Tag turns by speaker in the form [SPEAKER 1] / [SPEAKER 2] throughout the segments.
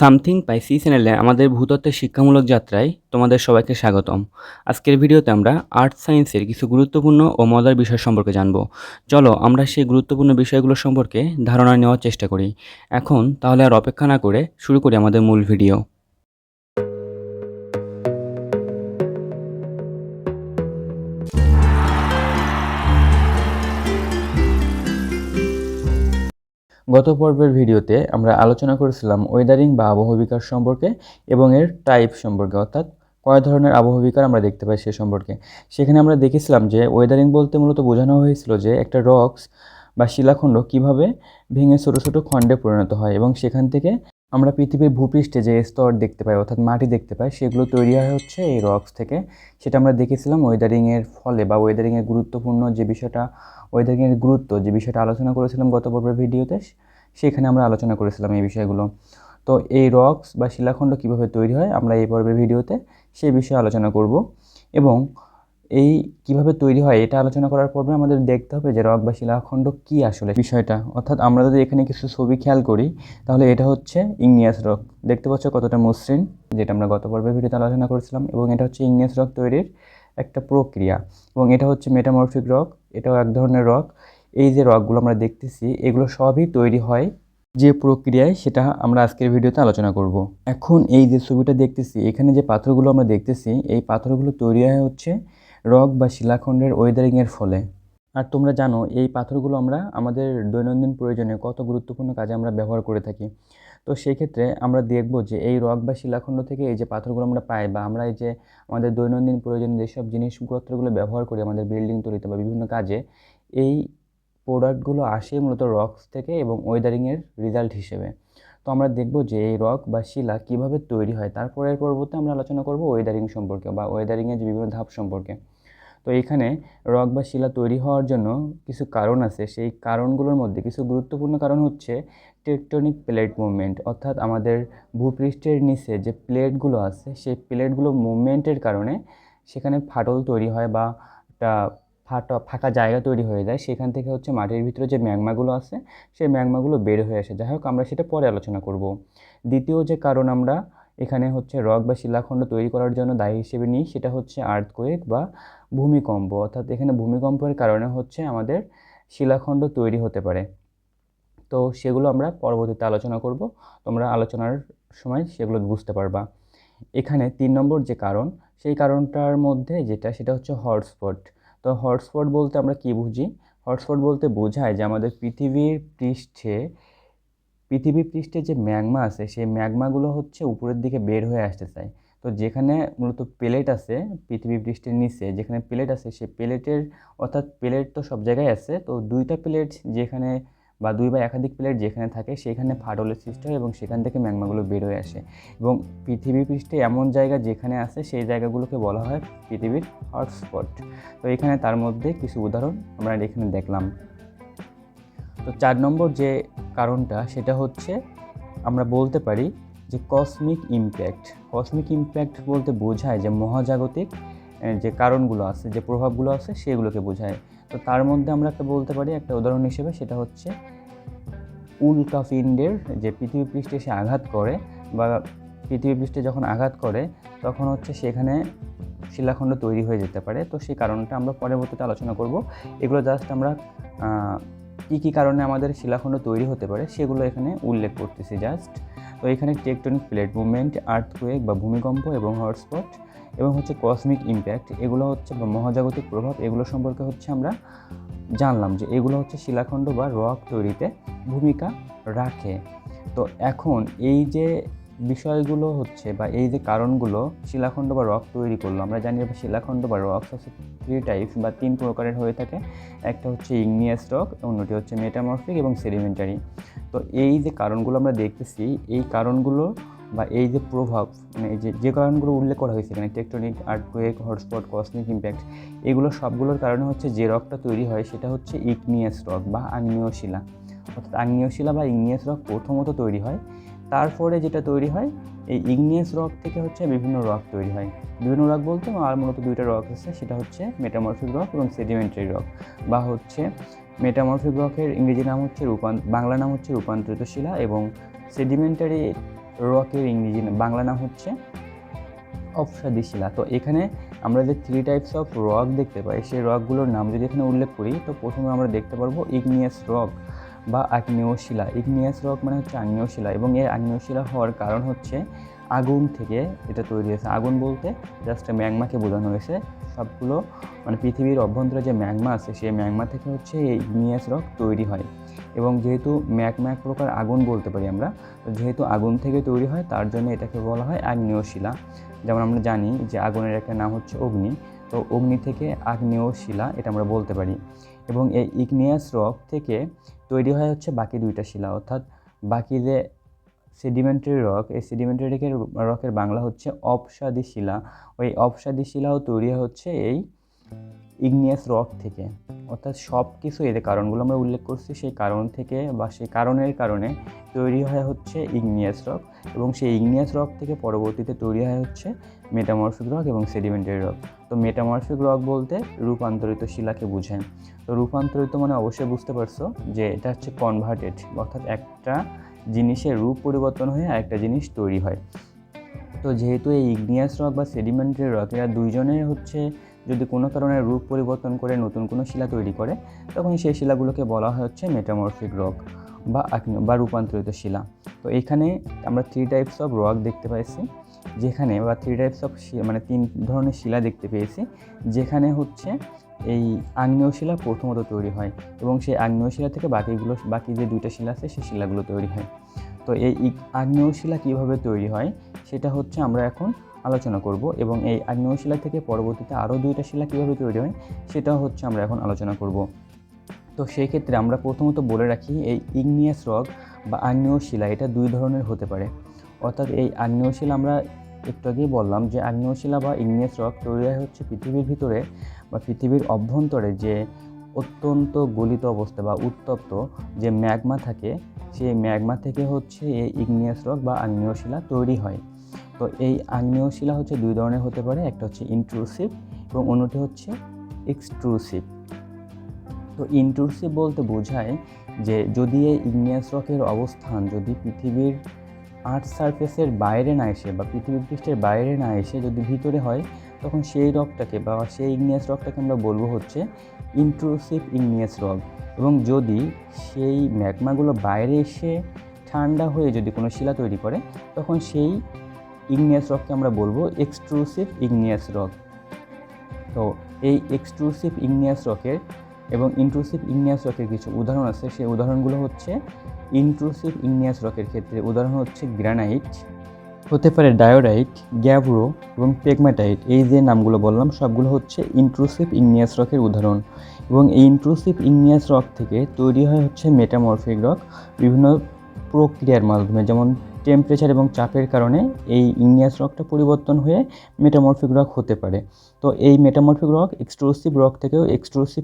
[SPEAKER 1] Something পাই C চ্যানেলে আমাদের ভূতত্ত্বের শিক্ষামূলক যাত্রায় তোমাদের সবাইকে স্বাগতম। আজকের ভিডিওতে আমরা আর্থ সায়েন্সের কিছু গুরুত্বপূর্ণ ও মজার বিষয় সম্পর্কে জানব। চলো আমরা সেই গুরুত্বপূর্ণ বিষয়গুলো সম্পর্কে ধারণা নেওয়ার চেষ্টা করি। এখন তাহলে আর অপেক্ষা না করে শুরু করি আমাদের মূল ভিডিও। গত পর্বের ভিডিওতে আমরা আলোচনা করেছিলাম ওয়েদারিং বা আবহবিকার সম্পর্কে এবং এর টাইপ সম্পর্কে, অর্থাৎ কয় ধরনের আবহবিকার আমরা দেখতে পাই সে সম্পর্কে। সেখানে আমরা দেখেছিলাম যে ওয়েদারিং বলতে মূলত বোঝানো হয়েছিল যে একটা রক্স বা শিলাখণ্ড কীভাবে ভেঙে ছোটো ছোটো খণ্ডে পরিণত হয় এবং সেখান থেকে আমরা পৃথিবীর ভূপৃষ্ঠে যে স্তর দেখতে পাই, অর্থাৎ মাটি দেখতে পাই, সেগুলো তৈরি হয় হচ্ছে এই রক্স থেকে। সেটা আমরা দেখেছিলাম ওয়েদারিংয়ের ফলে বা ওয়েদারিংয়ের গুরুত্বপূর্ণ যে বিষয়টা ওয়েদারিংয়ের গুরুত্ব যে বিষয়টা আলোচনা করেছিলাম গত পর্বের ভিডিওতে, সেখানে আমরা আলোচনা করেছিলাম এই বিষয়গুলো। তো এই রক্স বা শিলাখণ্ড কীভাবে তৈরি হয়, আমরা এই পর্বের ভিডিওতে সেই বিষয়ে আলোচনা করব। এবং এই কীভাবে তৈরি হয় এটা আলোচনা করার পর্বে আমাদের দেখতে হবে যে রক বা শিলাখণ্ড কি আসলে বিষয়টা। অর্থাৎ আমরা যদি এখানে কিছু ছবি খেয়াল করি, তাহলে এটা হচ্ছে ইংনিয়াস রক দেখতে পাচ্ছ কতটা মসৃণ, যেটা আমরা গত পর্বের ভিডিওতে আলোচনা করেছিলাম, এবং এটা হচ্ছে ইংনিয়াস রক তৈরির একটা প্রক্রিয়া। এবং এটা হচ্ছে মেটামরফিক রক এটাও এক ধরনের রক এই যে রকগুলো আমরা দেখতেছি, এগুলো সবই তৈরি হয় যে প্রক্রিয়ায়, সেটা আমরা আজকের ভিডিওতে আলোচনা করব। এখন এই যে ছবিটা দেখতেছি, এখানে যে পাথরগুলো আমরা দেখতেছি, এই পাথরগুলো তৈরি হয় হচ্ছে রক বা শিলাখণ্ডের ওয়েদারিংয়ের ফলে। আর তোমরা জানো, এই পাথরগুলো আমরা আমাদের দৈনন্দিন প্রয়োজনে কত গুরুত্বপূর্ণ কাজে আমরা ব্যবহার করে থাকি। তো সেই ক্ষেত্রে আমরা দেখব যে এই রক বা শিলাখণ্ড থেকে এই যে পাথরগুলো আমরা পাই বা আমরা এই যে আমাদের দৈনন্দিন প্রয়োজনে যেসব জিনিসপত্রগুলো ব্যবহার করি আমাদের বিল্ডিং তৈরিতে বা বিভিন্ন কাজে, এই প্রোডাক্টগুলো আসে মূলত রক্স থেকে এবং ওয়েদারিংয়ের রেজাল্ট হিসেবে। তো আমরা দেখব যে এই রক বা শিলা কীভাবে তৈরি হয়, তারপরের পর্বতে আমরা আলোচনা করব ওয়েদারিং সম্পর্কে বা ওয়েদারিংয়ের যে বিভিন্ন ধাপ সম্পর্কে। তো এখানে রক বা শিলা তৈরি হওয়ার জন্য কিছু কারণ আছে। সেই কারণগুলোর মধ্যে কিছু গুরুত্বপূর্ণ কারণ হচ্ছে টেকটনিক প্লেট মুভমেন্ট অর্থাৎ আমাদের ভূপৃষ্ঠের নিচে যে প্লেটগুলো আছে, সেই প্লেটগুলো মুভমেন্টের কারণে সেখানে ফাটল তৈরি হয় বা একটা ফাটা, ফাঁকা জায়গা তৈরি হয়ে যায়। সেখান থেকে হচ্ছে মাটির ভিতরে যে ম্যাগমাগুলো আছে, সেই ম্যাগমাগুলো বের হয়ে আসে। যাই হোক, আমরা সেটা পরে আলোচনা করব। দ্বিতীয় যে কারণ আমরা এখানে হচ্ছে রক বা শিলাখণ্ড তৈরি করার জন্য দায়ী হিসেবে নিই, সেটা হচ্ছে আর্থকোয়েক বা ভূমিকম্প। অর্থাৎ এখানে ভূমিকম্পের কারণে হচ্ছে আমাদের শিলাখণ্ড তৈরি হতে পারে। তো সেগুলো আমরা পরবর্তীতে আলোচনা করব। তোমরা আলোচনার সময় সেগুলো বুঝতে পারবা। এখানে তিন নম্বর যে কারণ, সেই কারণটার মধ্যে যেটা, সেটা হচ্ছে হটস্পট তো হটস্পট বলতে আমরা কি বুঝি? হটস্পট বলতে বোঝায় যে আমাদের পৃথিবীর পৃষ্ঠে পৃথিবীর পৃষ্ঠে যে ম্যাগমা আছে, সেই ম্যাগমাগুলো হচ্ছে উপরের দিকে বের হয়ে আসতে চায়। তো যেখানে মূলত প্লেট আছে পৃথিবী পৃষ্ঠের নিচে, যেখানে প্লেট আছে সেই প্লেটের অর্থাৎ প্লেট তো সব জায়গায় আছে, তো দুইটা প্লেট যেখানে বা দুই বা একাধিক প্লেট যেখানে থাকে, সেখানে ফাটলের সৃষ্টি হয় এবং সেখান থেকে ম্যাগমাগুলো বের হয়ে আসে। এবং পৃথিবী পৃষ্ঠে এমন জায়গা যেখানে আছে, সেই জায়গাগুলোকে বলা হয় পৃথিবীর হটস্পট তো এখানে তার মধ্যে কিছু উদাহরণ আমরা এখানে দেখলাম। তো চার নম্বর যে কারণটা, সেটা হচ্ছে আমরা বলতে পারি যে কসমিক ইম্প্যাক্ট কসমিক ইম্প্যাক্ট বলতে বোঝায় যে মহাজাগতিক যে কারণগুলো আছে, যে প্রভাবগুলো আছে, সেগুলোকে বোঝায়। তো তার মধ্যে আমরা একটা বলতে পারি, একটা উদাহরণ হিসেবে, সেটা হচ্ছে উল্কাপিণ্ডের যে পৃথিবী পৃষ্ঠে সে আঘাত করে বা পৃথিবী পৃষ্ঠে যখন আঘাত করে, তখন হচ্ছে সেখানে শিলাখণ্ড তৈরি হয়ে যেতে পারে। তো সেই কারণটা আমরা পরবর্তীতে আলোচনা করব। এগুলো জাস্ট আমরা কী কী কারণে আমাদের শিলাখণ্ড তৈরি হতে পারে সেগুলো এখানে উল্লেখ করতেছি জাস্ট তো এখানে টেকটনিক প্লেট মুভমেন্ট আর্থকুয়েক বা ভূমিকম্প এবং হটস্পট এবং হচ্ছে কসমিক ইম্প্যাক্ট এগুলো হচ্ছে বা মহাজাগতিক প্রভাব, এগুলো সম্পর্কে হচ্ছে আমরা জানলাম যে এগুলো হচ্ছে শিলাখণ্ড বা রক তৈরিতে ভূমিকা রাখে। তো এখন এই যে বিষয়গুলো হচ্ছে বা এই যে কারণগুলো শিলাখণ্ড বা রক তৈরি করল, আমরা জানি শিলাখণ্ড বা রক্স হচ্ছে থ্রি টাইপস বা তিন প্রকারের হয়ে থাকে। একটা হচ্ছে ইগনিয়াস রক অন্যটি হচ্ছে মেটামরফিক এবং সেডিমেন্টারি তো এই যে কারণগুলো আমরা দেখতেছি, এই কারণগুলো বা এই যে প্রভাব মানে এই যে যে কারণগুলো উল্লেখ করা হয়েছে এখানে tectonic earthquake hotspot cosmic impact এগুলো সবগুলোর কারণে হচ্ছে যে রকটা তৈরি হয় সেটা হচ্ছে ইগনিয়াস রক বা আগ্নেয় শিলা। অর্থাৎ আগ্নেয় শিলা বা ইগনিয়াস রক প্রথমত তৈরি হয় তারপরে যেটা তৈরি হয়, এই ইগনিয়াস রক থেকে হচ্ছে বিভিন্ন রক তৈরি হয়। বিভিন্ন রক বলতে আর মূলত দুইটা রক আছে, সেটা হচ্ছে মেটামরফিক রক এবং সেডিমেন্টারি রক বা হচ্ছে মেটামরফিক রকের ইংরেজি নাম হচ্ছে রূপান, বাংলা নাম হচ্ছে রূপান্তরিত শিলা এবং সেডিমেন্টারি রকের ইংরেজি বাংলা নাম হচ্ছে অপসাদি শিলা তো এখানে আমরা যে থ্রি টাইপস অফ রক দেখতে পাই, সেই রকগুলোর নাম যদি এখানে উল্লেখ করি, তো প্রথমে আমরা দেখতে পারব ইগনিয়াস রক বা আগ্নেয় শিলা ইগনিয়াস রক মানে হচ্ছে আগ্নেয় শিলা এবং এই আগ্নেয় শিলা হওয়ার কারণ হচ্ছে আগুন থেকে এটা তৈরি হয়েছে। আগুন বলতে জাস্ট ম্যাগমাকে বোঝানো হয়েছে। সবগুলো মানে পৃথিবীর অভ্যন্তরে যে ম্যাগমা আছে, সেই ম্যাগমা থেকে হচ্ছে এই ইগনিয়াস রক তৈরি হয় এবং যেহেতু ম্যাগমা এক প্রকার আগুন বলতে পারি আমরা যেহেতু আগুন থেকে তৈরি হয়, তার জন্য এটাকে বলা হয় আগ্নেয় শিলা যেমন আমরা জানি যে আগুনের একটা নাম হচ্ছে অগ্নি, তো অগ্নি থেকে আগ্নেয় শিলা এটা আমরা বলতে পারি। এবং এই ইগনিয়াস রক থেকে তৈরি হয় হচ্ছে বাকি দুইটা শিলা। অর্থাৎ বাকি যে সেডিমেন্টারি রক এই সেডিমেন্টারি রকের বাংলা হচ্ছে অপসাদি শিলা। ওই অপসাদি শিলাও তৈরি হচ্ছে এই ইগনিয়াস রক থেকে। অর্থাৎ সব কিছু এদের কারণগুলো আমরা উল্লেখ করছি, সেই কারণ থেকে বা সেই কারণের কারণে তৈরি হয় হচ্ছে ইগনিয়াস রক এবং সেই ইগনিয়াস রক থেকে পরবর্তীতে তৈরি হয় হচ্ছে মেটামরফিক রক এবং সেডিমেন্টারি রক তো মেটামরফিক রক বলতে রূপান্তরিত শিলাকে বোঝায়। তো রূপান্তরিত মানে অবশ্যই বুঝতে পারছ যে এটা হচ্ছে কনভার্টেড অর্থাৎ একটা জিনিসের রূপ পরিবর্তন হয়ে আরেকটা জিনিস তৈরি হয়। তো যেহেতু এই ইগনিয়াস রক বা সেডিমেন্টারি রক এরা দুইজনের হচ্ছে যদি কোনো কারণে রূপ পরিবর্তন করে নতুন কোনো শিলা তৈরি করে, তখন সেই শিলাগুলোকে বলা হয় হচ্ছে মেটামরফিক রক বা বা রূপান্তরিত শিলা। তো এখানে আমরা থ্রি টাইপস অফ রক দেখতে পাইছি। যেখানে বা থ্রি টাইপস অফ মানে তিন ধরনের শিলা দেখতে পেয়েছি, যেখানে হচ্ছে এই আগ্নেয় শিলা প্রথমত তৈরি হয় এবং সেই আগ্নেয় শিলা থেকে বাকিগুলো, বাকি যে দুইটা শিলা আছে, সেই শিলাগুলো তৈরি হয়। তো এই আগ্নেয় শিলা কীভাবে তৈরি হয়, সেটা হচ্ছে আমরা এখন আলোচনা করব এবং এই আগ্নেয় শিলা থেকে পরবর্তীতে আরও দুইটা শিলা কীভাবে তৈরি হয় সেটাও হচ্ছে আমরা এখন আলোচনা করব। তো সেই ক্ষেত্রে আমরা প্রথমত বলে রাখি এই ইগনিয়াস রক বা আগ্নেয় শিলা, এটা দুই ধরনের হতে পারে। অর্থাৎ এই আগ্নেয় শিলা আমরা একটু আগেই বললাম যে আগ্নেয়শিলা বা ইগনিয়াস রক তৈরি হয় হচ্ছে পৃথিবীর ভিতরে বা পৃথিবীর অভ্যন্তরে যে অত্যন্ত গলিত অবস্থা বা উত্তপ্ত যে ম্যাগমা থাকে, সেই ম্যাগমা থেকে হচ্ছে এই ইগনিয়াস রক বা আগ্নেয় শিলা তৈরি হয়। তো এই আগ্নেয় শিলা হচ্ছে দুই ধরনের হতে পারে, একটা হচ্ছে ইন্ট্রুসিভ এবং অন্যটি হচ্ছে এক্সট্রুসিভ তো ইন্ট্রুসিভ বলতে বোঝায় যে যদি এই ইগনিয়াস রকের অবস্থান, যদি পৃথিবীর আর্থ সারফেসের বাইরে না এসে বা পৃথিবী পৃষ্ঠের বাইরে না এসে যদি ভিতরে হয়, তখন সেই রকটাকে বা সেই ইগনিয়াস রকটাকে আমরা বলব হচ্ছে ইন্ট্রুসিভ ইগনিয়াস রক এবং যদি সেই ম্যাগমাগুলো বাইরে এসে ঠান্ডা হয়ে যদি কোনো শিলা তৈরি করে, তখন সেই ইগনিয়াস রককে আমরা বলব এক্সট্রুসিভ ইগনিয়াস রক তো এই এক্সট্রুসিভ ইগনিয়াস রকের এবং ইন্ট্রুসিভ ইগনিয়াস রকের কিছু উদাহরণ আছে। সেই উদাহরণগুলো হচ্ছে ইন্ট্রুসিভ ইগনিয়াস রকের ক্ষেত্রে উদাহরণ হচ্ছে গ্রানাইট, হতে পারে ডায়োরাইট গ্যাব্রো এবং পেগমাটাইট এই যে নামগুলো বললাম, সবগুলো হচ্ছে ইন্ট্রুসিভ ইগনিয়াস রকের উদাহরণ। এবং এই ইন্ট্রুসিভ ইগনিয়াস রক থেকে তৈরি হয় হচ্ছে মেটামরফিক রক বিভিন্ন প্রক্রিয়ার মাধ্যমে, যেমন টেম্পারেচার এবং চাপের কারণে এই ইগনিয়াস রকটা পরিবর্তন হয়ে মেটামরফিক রক হতে পারে। তো এই মেটামরফিক রক এক্সট্রুসিভ রক থেকেও এক্সট্রুসিভ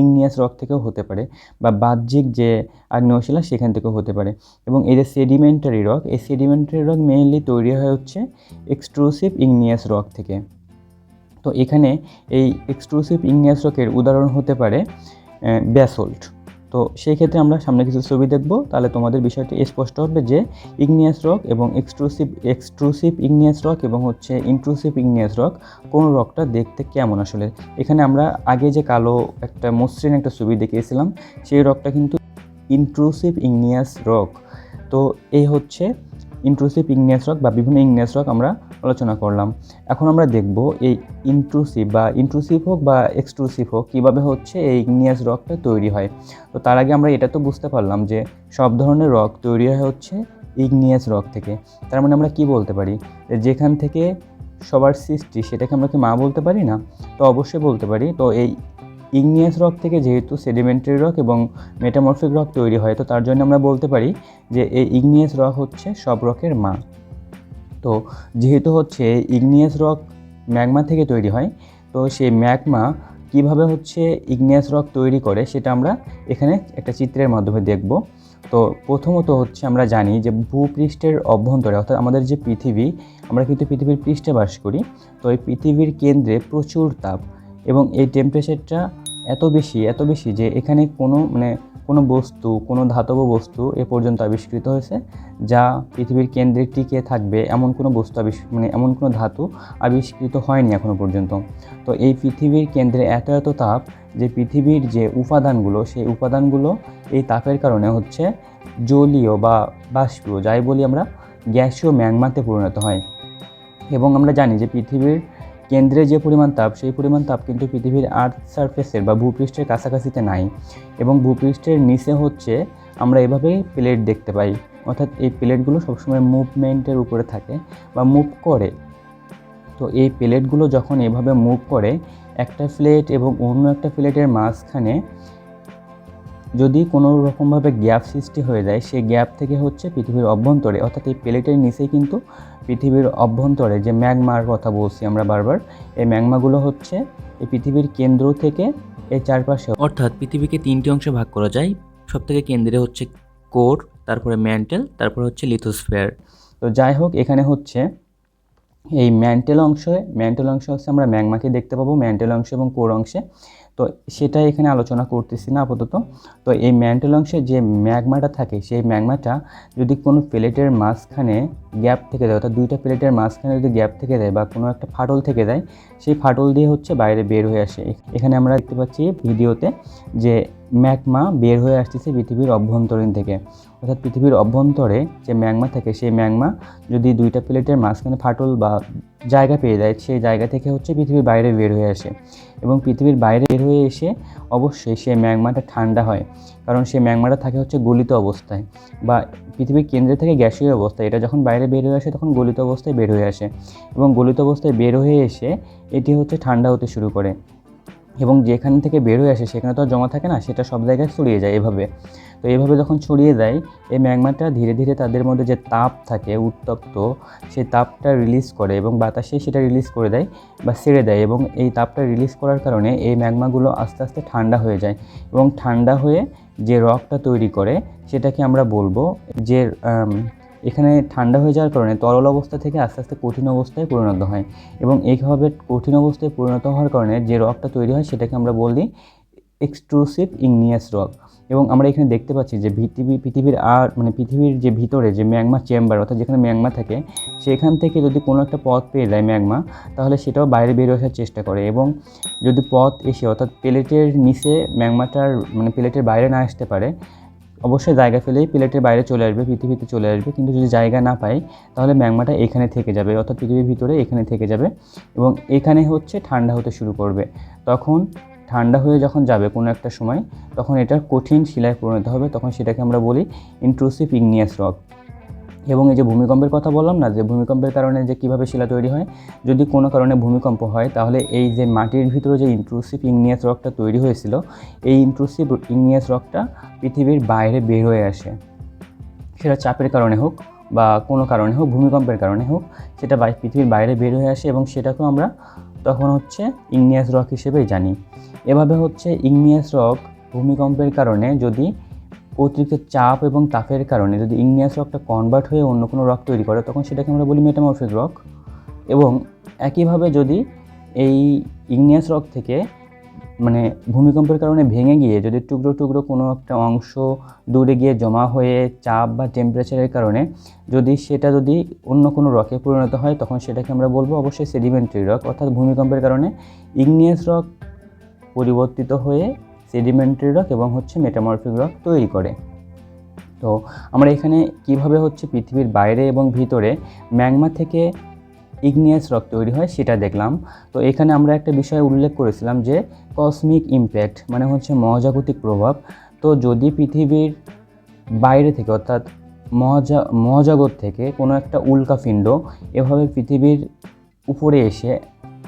[SPEAKER 1] ইগনিয়াস রক থেকেও হতে পারে বা বাহ্যিক যে আগ্নেয়শিলা সেখান থেকেও হতে পারে। এবং এই যে সেডিমেন্টারি রক এই সেডিমেন্টারি রক মেইনলি তৈরি হয় হচ্ছে এক্সট্রুসিভ ইগনিয়াস রক থেকে। তো এখানে এই এক্সক্লুসিভ ইগনিয়াস রকের উদাহরণ হতে পারে ব্যাসল্ট তো সেই ক্ষেত্রে আমরা সামনে কিছু ছবি দেখব। তাহলে তোমাদের বিষয়টি স্পষ্ট হবে যে ইগনিয়াস রক এবং এক্সট্রুসিভ এক্সট্রুসিভ ইগনিয়াস রক এবং হচ্ছে ইন্ট্রুসিভ ইগনিয়াস রক, কোন রকটা দেখতে কেমন আসলে? এখানে আমরা আগে যে কালো একটা মসৃণ একটা ছবি দেখিয়েছিলাম, সেই রকটা কিন্তু ইন্ট্রুসিভ ইগনিয়াস রক। তো এই হচ্ছে ইন্ট্রুসিভ ইগনিয়াস রক বা বিভিন্ন ইগনিয়াস রক আমরা আলোচনা করলাম। এখন আমরা দেখব এই ইন্ট্রুসিভ বা ইন্ট্রুসিভ হোক বা এক্সট্রুসিভ হোক কীভাবে হচ্ছে এই ইগনিয়াস রকটা তৈরি হয়। তো তার আগে আমরা এটা তো বুঝতে পারলাম যে সব ধরনের রক তৈরি হয় হচ্ছে ইগনিয়াস রক থেকে। তার মানে আমরা কি বলতে পারি? যেখান থেকে সবার সৃষ্টি সেটাকে আমরা কি মা বলতে পারি না? তো অবশ্যই বলতে পারি। তো এই ইগনিয়াস রক থেকে যেহেতু সেডিমেন্টারি রক এবং মেটামরফিক রক তৈরি হয়, তো তার জন্য আমরা বলতে পারি যে এই ইগনিয়াস রক হচ্ছে সব রকের মা। তো যেহেতু হচ্ছে ইগনিয়াস রক ম্যাগমা থেকে তৈরি হয়, তো সেই ম্যাগমা কীভাবে হচ্ছে ইগনিয়াস রক তৈরি করে সেটা আমরা এখানে একটা চিত্রের মাধ্যমে দেখব। তো প্রথমত হচ্ছে আমরা জানি যে ভূপৃষ্ঠের অভ্যন্তরে অর্থাৎ আমাদের যে পৃথিবী, আমরা কিন্তু পৃথিবীর পৃষ্ঠে বাস করি। তো এই পৃথিবীর কেন্দ্রে প্রচুর তাপ এবং এই টেম্পারেচারটা এত বেশি এত বেশি যে এখানে কোনো মানে কোনো বস্তু, কোনো ধাতব বস্তু এ পর্যন্ত আবিষ্কৃত হয়েছে যা পৃথিবীর কেন্দ্রে টিকে থাকবে এমন কোনো বস্তু আবিষ্ মানে এমন কোনো ধাতু আবিষ্কৃত হয়নি এখনও পর্যন্ত। তো এই পৃথিবীর কেন্দ্রে এত এত তাপ যে পৃথিবীর যে উপাদানগুলো, সেই উপাদানগুলো এই তাপের কারণে হচ্ছে জলীয় বা বাষ্পীয়, যাই বলি আমরা, গ্যাসীয় ম্যাগমাতে পরিণত হয়। এবং আমরা জানি যে পৃথিবীর কেন্দ্রে যে পরিমাণ তাপ, সেই পরিমাণ তাপ কিন্তু পৃথিবীর আর্থ সারফেসের বা ভূপৃষ্ঠের কাছাকাছিতে নাই এবং ভূপৃষ্ঠের নিচে হচ্ছে আমরা এভাবেই প্লেট দেখতে পাই। অর্থাৎ এই প্লেটগুলো সবসময় মুভমেন্টের উপরে থাকে বা মুভ করে। তো এই প্লেটগুলো যখন এভাবে মুভ করে, একটা প্লেট এবং অন্য একটা প্লেটের মাঝখানে যদি কোনো রকমভাবে গ্যাপ সৃষ্টি হয়ে যায়, সেই গ্যাপ থেকে হচ্ছে পৃথিবীর অভ্যন্তরে, অর্থাৎ এই প্লেটের নিচেই কিন্তু পৃথিবীর অভ্যন্তরে যে ম্যাগমার কথা বলছি আমরা বারবার এই ম্যাগমাগুলো হচ্ছে এই পৃথিবীর কেন্দ্র থেকে এর চারপাশে।
[SPEAKER 2] অর্থাৎ পৃথিবীকে তিনটি অংশে ভাগ করা যায়। সব থেকে কেন্দ্রে হচ্ছে কোর তারপরে ম্যান্টেল তারপরে হচ্ছে লিথোস্ফিয়ার।
[SPEAKER 1] তো যাই হোক এখানে হচ্ছে এই ম্যান্টেল অংশে ম্যান্টেল অংশ হচ্ছে আমরা ম্যাগমাকে দেখতে পাবো ম্যান্টেল অংশ এবং কোর অংশে। তো সেটা এখানে আলোচনা করতেছি না আপাতত। তো এই ম্যান্টেল অংশে যে ম্যাগমাটা থাকে, সেই ম্যাগমাটা যদি কোনো প্লেটের মাঝখানে গ্যাপ থেকে যায় অর্থাৎ দুইটা প্লেটের মাঝখানে যদি গ্যাপ থেকে যায় বা কোনো একটা ফাটল থেকে যায় সেই ফাটল দিয়ে হচ্ছে বাইরে বের হয়ে আসে। এখানে আমরা দেখতে পাচ্ছি ভিডিওতে যে ম্যাগমা বের হয়ে আসতেছে পৃথিবীর অভ্যন্তরীণ থেকে। অর্থাৎ পৃথিবীর অভ্যন্তরে যে ম্যাগমা থাকে, সেই ম্যাগমা যদি দুইটা প্লেটের মাঝখানে ফাটল বা জায়গা পেয়ে যায়, সেই জায়গা থেকে হচ্ছে পৃথিবীর বাইরে বের হয়ে আসে। এবং পৃথিবীর বাইরে বের হয়ে এসে অবশ্যই সে ম্যাগমাটা ঠান্ডা হয়। কারণ সেই ম্যাগমাটা থাকে হচ্ছে গলিত অবস্থায় বা পৃথিবীর কেন্দ্রে থেকে গ্যাসীয় অবস্থায়। এটা যখন বাইরে বের হয়ে আসে, তখন গলিত অবস্থায় বের হয়ে আসে। এবং গলিত অবস্থায় বের হয়ে এসে এটি হচ্ছে ঠান্ডা হতে শুরু করে। এবং যেখান থেকে বের হয়ে আসে, সেখানে তো আর জমা থাকে না, সেটা সব জায়গায় ছড়িয়ে যায় এভাবে। তো এভাবে যখন ছড়িয়ে যায়, এই ম্যাগমাটা ধীরে ধীরে তাদের মধ্যে যে তাপ থাকে উত্তপ্ত, সেই তাপটা রিলিজ করে এবং বাতাসে সেটা রিলিজ করে দেয় বা ছেড়ে দেয় এবং এই তাপটা রিলিজ করার কারণে এই ম্যাগমাগুলো আস্তে আস্তে ঠান্ডা হয়ে যায় এবং ঠান্ডা হয়ে যে রকটা তৈরি করে, সেটাকে আমরা বলব যে এখানে ঠান্ডা হয়ে যাওয়ার কারণে তরল অবস্থা থেকে আস্তে আস্তে কঠিন অবস্থায় পরিণত হয় এবং এইভাবে কঠিন অবস্থায় পরিণত হওয়ার কারণে যে রকটা তৈরি হয় সেটাকে আমরা বলি এক্সট্রুসিভ ইগনিয়াস রক এবং আমরা এখানে দেখতে পাচ্ছি যে পৃথিবী পৃথিবীর আর মানে পৃথিবীর যে ভিতরে যে ম্যাগমা চেম্বার, অর্থাৎ যেখানে ম্যাগমা থাকে, সেখান থেকে যদি কোনো একটা পথ পেয়ে যায় ম্যাগমা, তাহলে সেটাও বাইরে বেরিয়ে আসার চেষ্টা করে। এবং যদি পথ এসে, অর্থাৎ প্লেটের নিচে ম্যাগমাটার মানে প্লেটের বাইরে না আসতে পারে অবশ্যই জায়গা ফেলেই প্লেটের বাইরে চলে আসবে, পৃথিবীতে চলে আসবে। কিন্তু যদি জায়গা না পাই, তাহলে ম্যাগমাটা এখানে থেকে যাবে, অর্থাৎ পৃথিবীর ভিতরে এখানে থেকে যাবে এবং এখানে হচ্ছে ঠান্ডা হতে শুরু করবে। তখন ঠান্ডা হয়ে যখন যাবে কোনো একটা সময়, তখন এটার কঠিন শিলায় পরিণত হবে। তখন সেটাকে আমরা বলি ইন্ট্রুসিভ ইগনিয়াস রক এবং এই যে ভূমিকম্পের কথা বললাম না, যে ভূমিকম্পের কারণে যে কীভাবে শিলা তৈরি হয়, যদি কোনো কারণে ভূমিকম্প হয়, তাহলে এই যে মাটির ভিতরে যে ইন্ট্রুসিভ ইংনিয়াস রকটা তৈরি হয়েছিল, এই ইন্ট্রুসিভ ইগনিয়াস রকটা পৃথিবীর বাইরে বের হয়ে আসে। সেটা চাপের কারণে হোক বা কোনো কারণে হোক, ভূমিকম্পের কারণে হোক, সেটা পৃথিবীর বাইরে বের হয়ে আসে এবং সেটাকেও আমরা তখন হচ্ছে ইগনিয়াস রক হিসেবেই জানি। এভাবে হচ্ছে ইংনিয়াস রক ভূমিকম্পের কারণে যদি অতিরিক্ত চাপ এবং তাপের কারণে যদি ইগনিয়াস রকটা কনভার্ট হয়ে অন্য কোনো রক তৈরি করে, তখন সেটাকে আমরা বলি মেটামরফিক রক এবং একইভাবে যদি এই ইগনিয়াস রক থেকে মানে ভূমিকম্পের কারণে ভেঙে গিয়ে যদি টুকরো টুকরো কোনো একটা অংশ দূরে গিয়ে জমা হয়ে চাপ বা টেম্পারেচারের কারণে যদি সেটা যদি অন্য কোনো রকে পরিণত হয়, তখন সেটাকে আমরা বলব অবশ্যই সেডিমেন্টারি রক অর্থাৎ ভূমিকম্পের কারণে ইগনিয়াস রক পরিবর্তিত হয়ে সেডিমেন্টারি রক এবং হচ্ছে মেটামরফিক রক তৈরি করে। তো আমরা এখানে কীভাবে হচ্ছে পৃথিবীর বাইরে এবং ভিতরে ম্যাগমা থেকে ইগনিয়াস রক তৈরি হয় সেটা দেখলাম। তো এখানে আমরা একটা বিষয় উল্লেখ করেছিলাম যে কসমিক ইমপ্যাক্ট মানে হচ্ছে মহাজাগতিক প্রভাব। তো যদি পৃথিবীর বাইরে থেকে অর্থাৎ মহাজা মহাজগৎ থেকে কোনো একটা উল্কাপিণ্ড এভাবে পৃথিবীর উপরে এসে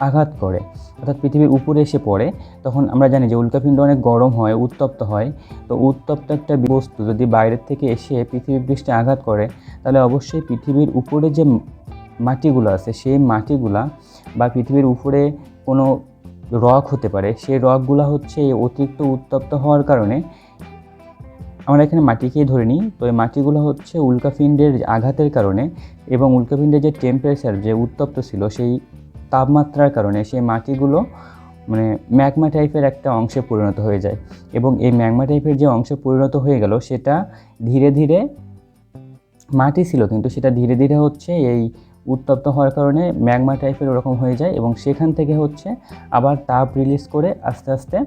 [SPEAKER 1] আঘাত করে, অর্থাৎ পৃথিবীর উপরে এসে পড়ে, তখন আমরা জানি যে উল্কাপিণ্ড অনেক গরম হয়, উত্তপ্ত হয়। তো উত্তপ্ত একটা বস্তু যদি বাইরের থেকে এসে পৃথিবীর পৃষ্ঠে আঘাত করে, তাহলে অবশ্যই পৃথিবীর উপরে যে মাটিগুলো আছে, সেই মাটিগুলা বা পৃথিবীর উপরে কোনো রক হতে পারে, সেই রকগুলো হচ্ছে অতিরিক্ত উত্তপ্ত হওয়ার কারণে আমরা এখানে মাটিকেই ধরে নিই। তো এই মাটিগুলো হচ্ছে উল্কাপিণ্ডের আঘাতের কারণে এবং উল্কাপিণ্ডের যে টেম্পারেচার যে উত্তপ্ত ছিল, সেই তাপমাত্রার কারণে সেই মাটিগুলো মানে ম্যাগমা টাইপের একটা অংশে পরিণত হয়ে যায়। এবং এই ম্যাগমা টাইপের যে অংশে পরিণত হয়ে গেল, সেটা ধীরে ধীরে মাটি ছিল, কিন্তু সেটা ধীরে ধীরে হচ্ছে এই উত্তপ্ত হওয়ার কারণে ম্যাগমা টাইপের ওরকম হয়ে যায় এবং সেখান থেকে হচ্ছে আবার তাপ রিলিজ করে আস্তে আস্তে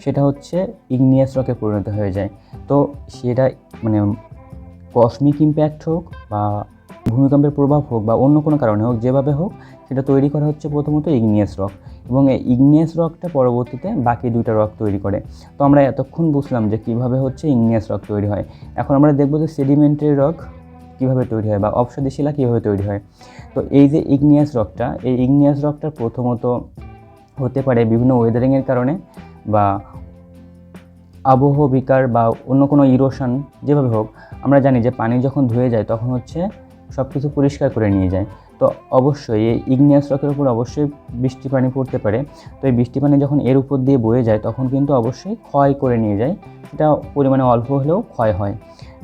[SPEAKER 1] সেটা হচ্ছে ইগনিয়াস রকে পরিণত হয়ে যায়। তো সেটা মানে কসমিক ইম্প্যাক্ট হোক বা ভূমিকম্পের প্রভাব হোক বা অন্য কোনো কারণে হোক, যেভাবে হোক, সেটা তৈরি করা হচ্ছে প্রথমত ইগনিয়াস রক এবং এই ইগনিয়াস রকটা পরবর্তীতে বাকি দুইটা রক তৈরি করে। তো আমরা এতক্ষণ বুঝলাম যে কীভাবে হচ্ছে ইগনিয়াস রক তৈরি হয়। এখন আমরা দেখব যে সেডিমেন্টারি রক কীভাবে তৈরি হয় বা অপসাদী শিলা কীভাবে তৈরি হয়। তো এই যে ইগনিয়াস রকটা, এই ইগনিয়াস রকটা প্রথমত হতে পারে বিভিন্ন ওয়েদারিংয়ের কারণে বা আবহ বিকার বা অন্য কোনো ইরোশন যেভাবে হোক, আমরা জানি যে পানি যখন ধুয়ে যায় তখন হচ্ছে সব কিছু পরিষ্কার করে নিয়ে যায়। তো অবশ্যই এই ইগনিয়াস রকের উপর অবশ্যই বৃষ্টি পানি পড়তে পারে। তো এই বৃষ্টি পানি যখন এর উপর দিয়ে বয়ে যায়, তখন কিন্তু অবশ্যই ক্ষয় করে নিয়ে যায়। সেটা পরিমাণে অল্প হলেও ক্ষয় হয়।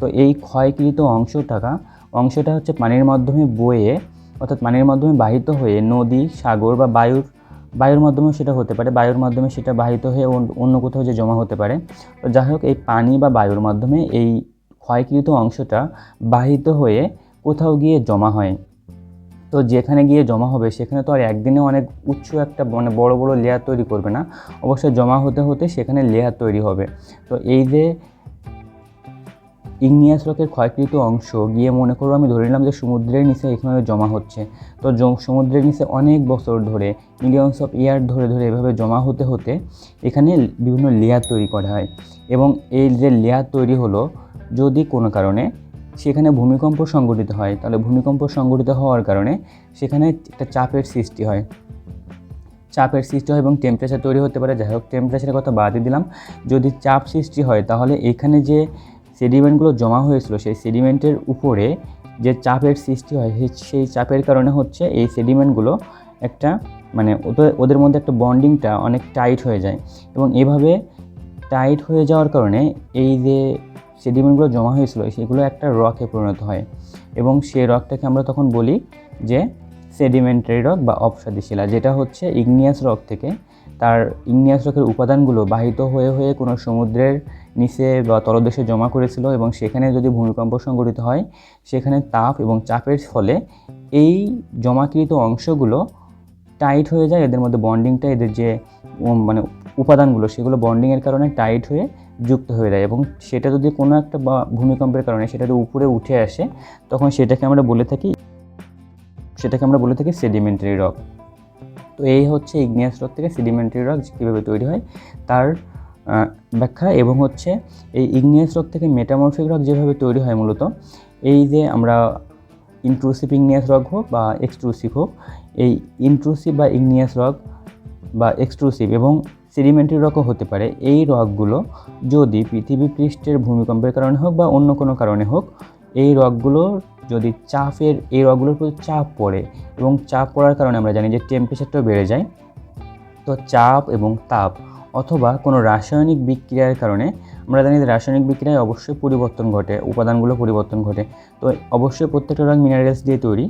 [SPEAKER 1] তো এই ক্ষয়কৃত অংশটাকা অংশটা হচ্ছে পানির মাধ্যমে বয়ে, অর্থাৎ পানির মাধ্যমে বাহিত হয়ে নদী, সাগর বা বায়ুর বায়ুর মাধ্যমেও সেটা হতে পারে। বায়ুর মাধ্যমে সেটা বাহিত হয়ে অন্য কোথাও যে জমা হতে পারে। তো যাই হোক, এই পানি বা বায়ুর মাধ্যমে এই ক্ষয়কৃত অংশটা বাহিত হয়ে কোথাও গিয়ে জমা হয়। তো যেখানে গিয়ে জমা হবে, সেখানে তো আর একদিনে অনেক উচ্চ একটা মানে বড় বড় লেয়ার তৈরি করবে না। অবশ্যই জমা হতে হতে সেখানে লেয়ার তৈরি হবে। তো এই যে ইগনিয়াস রকের ক্ষয়কৃত অংশ গিয়ে মনে করো আমি ধরে নিলাম যে সমুদ্রের নিচে এখানে জমা হচ্ছে। তো সমুদ্রের নিচে অনেক বছর ধরে মিলিয়নস অফ ইয়ার ধরে ধরে এভাবে জমা হতে হতে এখানে বিভিন্ন লেয়ার তৈরি করা হয়। এবং এই যে লেয়ার তৈরি হলো যদি কোনো কারণে সেখানে ভূমিকম্প সংঘটিত হয়। তাহলে ভূমিকম্প সংঘটিত হওয়ার কারণে সেখানে একটা চাপের সৃষ্টি হয়। চাপের সৃষ্টি হয় এবং টেম্পারেচার তৈরি হতে পারে। যাই হোক টেম্পারেচারের কথা বাদই দিলাম। যদি চাপ সৃষ্টি হয়, তাহলে এখানে যে সেডিমেন্টগুলো জমা হয়েছিল, সেই সেডিমেন্টের উপরে যে চাপের সৃষ্টি হয়, সেই- চাপের কারণে হচ্ছে এই সেডিমেন্টগুলো একটা মানে ওদের মধ্যে একটা বন্ডিংটা অনেক টাইট হয়ে যায়। এবং এভাবে টাইট হয়ে যাওয়ার কারণে এই যে সেডিমেন্টগুলো জমা হয়েছিল, সেগুলো একটা রকে পরিণত হয়। এবং সেই রকটাকে আমরা তখন বলি যে সেডিমেন্টারি রক বা অপসাদী শিলা যেটা হচ্ছে ইগনিয়াস রক থেকে। তার ইগনিয়াস রকের উপাদানগুলো বাহিত হয়ে হয়ে কোনো সমুদ্রের নিচে বা তলদেশে জমা করেছিল এবং সেখানে যদি ভূমিকম্প সংঘটিত হয়, সেখানে তাপ এবং চাপের ফলে এই জমাকৃত অংশগুলো টাইট হয়ে যায়। এদের মধ্যে বন্ডিংটা এদের যে মানে উপাদানগুলো, সেগুলো বন্ডিংয়ের কারণে টাইট হয়ে যুক্ত হয়ে যায় এবং সেটা যদি কোনো একটা ভূমিকম্পের কারণে সেটা যদি উপরে উঠে আসে, তখন সেটাকে আমরা বলে থাকি, সেটাকে আমরা বলে থাকি সেডিমেন্টারি রক তো এই হচ্ছে ইগনিয়াস রক থেকে সেডিমেন্টারি রক কীভাবে তৈরি হয়, তার ব্যাখ্যা এবং হচ্ছে এই ইগনিয়াস রক থেকে মেটামরফিক রক যেভাবে তৈরি হয় মূলত, এই যে আমরা ইন্ট্রুসিভ ইগনিয়াস রক হোক বা এক্সট্রুসিভ হোক, এই ইন্ট্রুসিভ বা ইগনিয়াস রক বা এক্সট্রুসিভ এবং সেডিমেন্টারি রকও হতে পারে। এই রকগুলো যদি পৃথিবী পৃষ্ঠের ভূমিকম্পের কারণে হোক বা অন্য কোনো কারণে হোক, এই রকগুলো যদি চাপের, এই রকগুলোর প্রতি চাপ পড়ে এবং চাপ পড়ার কারণে আমরা জানি যে টেম্পারেচারটাও বেড়ে যায়, তো চাপ এবং তাপ অথবা কোনো রাসায়নিক বিক্রিয়ার কারণে আমরা জানি যে রাসায়নিক বিক্রিয়ায় অবশ্যই পরিবর্তন ঘটে, উপাদানগুলো পরিবর্তন ঘটে। তো অবশ্যই প্রত্যেকটা রং মিনারেলস দিয়ে তৈরি।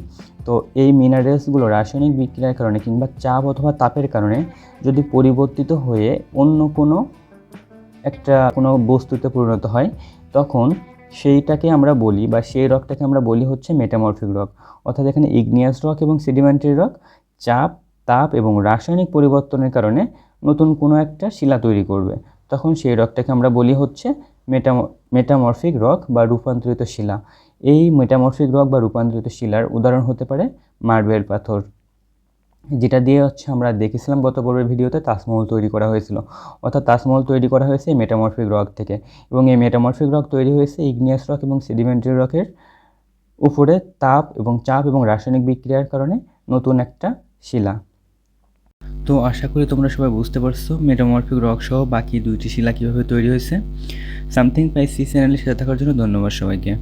[SPEAKER 1] তো এই মিনারেলসগুলো রাসায়নিক বিক্রিয়ার কারণে কিংবা চাপ অথবা তাপের কারণে যদি পরিবর্তিত হয়ে অন্য কোনো একটা কোনো বস্তুতে পরিণত হয়, তখন সেইটাকে আমরা বলি বা সেই রকটাকে আমরা বলি হচ্ছে মেটামরফিক রক অর্থাৎ এখানে ইগনিয়াস রক এবং সেডিমেন্টারি রক চাপ, তাপ এবং রাসায়নিক পরিবর্তনের কারণে নতুন কোনো একটা শিলা তৈরি করবে। তখন সেই রকটাকে আমরা বলি হচ্ছে মেটাম মেটামরফিক রক বা রূপান্তরিত শিলা। এই মেটামরফিক রক বা রূপান্তরিত শিলার উদাহরণ হতে পারে মার্বেল পাথর, যেটা দিয়ে হচ্ছে আমরা দেখেছিলাম গত পর্বের ভিডিওতে তাজমহল তৈরি করা হয়েছিল। অর্থাৎ তাজমহল তৈরি করা হয়েছে মেটামরফিক রক থেকে এবং এই মেটামরফিক রক তৈরি হয়েছে ইগনিয়াস রক এবং সেডিমেন্টারি রকের উপরে তাপ এবং চাপ এবং রাসায়নিক বিক্রিয়ার কারণে নতুন একটা শিলা। তো আশা করি তোমরা সবাই বুঝতে পারছ, মেটামরফিক রক সহ বাকি দুইটি শিলা কীভাবে তৈরি হয়েছে। সামথিং পাই সি চ্যানেলের সাথে থাকার জন্য ধন্যবাদ সবাইকে।